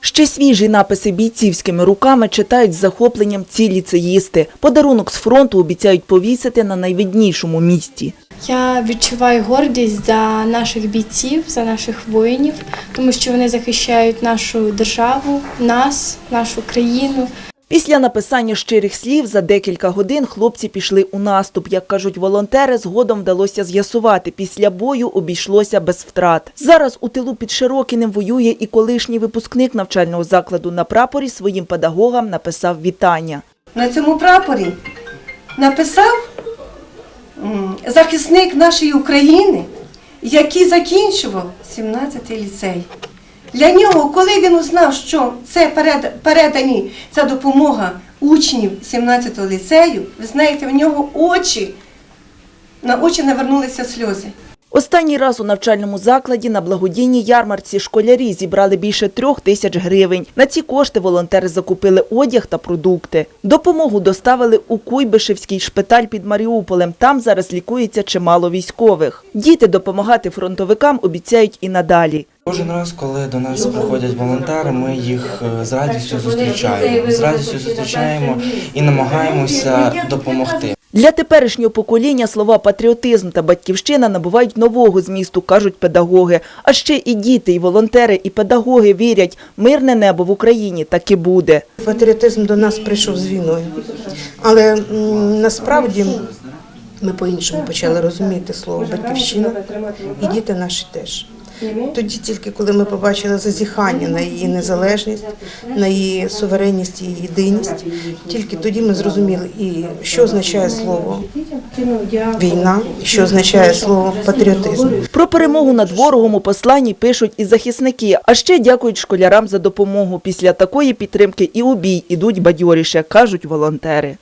Ще свіжі написи бійцівськими руками читають з захопленням ці ліцеїсти. Подарунок з фронту обіцяють повісити на найвиднішому місці. Я відчуваю гордість за наших бійців, за наших воїнів, тому що вони захищають нашу державу, нас, нашу країну. Після написання щирих слів за декілька годин хлопці пішли у наступ. Як кажуть волонтери, згодом вдалося з'ясувати. Після бою обійшлося без втрат. Зараз у тилу під Широкіним воює і колишній випускник навчального закладу на прапорі своїм педагогам написав вітання. на цьому прапорі написав захисник нашої України, який закінчував 17-й ліцей. Для нього, коли він узнав, що це передані ця допомога учнів 17-го ліцею, ви знаєте, в нього очі, на очі навернулися сльози. Останній раз у навчальному закладі на благодійній ярмарці школярі зібрали більше трьох тисяч гривень. На ці кошти волонтери закупили одяг та продукти. Допомогу доставили у Куйбишевський шпиталь під Маріуполем. Там зараз лікується чимало військових. Діти допомагати фронтовикам обіцяють і надалі. Кожен раз, коли до нас приходять волонтери, ми їх е, з радістю зустрічаємо. З радістю зустрічаємо і намагаємося допомогти. Для теперішнього покоління слова патріотизм та батьківщина набувають нового змісту, кажуть педагоги. А ще і діти, і волонтери, і педагоги вірять, мирне небо в Україні таки буде. Патріотизм до нас прийшов з війною. Але насправді ми по-іншому почали розуміти слово батьківщина, і діти наші теж. Тоді тільки коли ми побачили зазіхання на її незалежність, на її суверенність і єдиність, тільки тоді ми зрозуміли, і що означає слово війна, і що означає слово патріотизм. Про перемогу над ворогом у посланні пишуть і захисники, а ще дякують школярам за допомогу. Після такої підтримки і у бій ідуть бадьоріше, кажуть волонтери.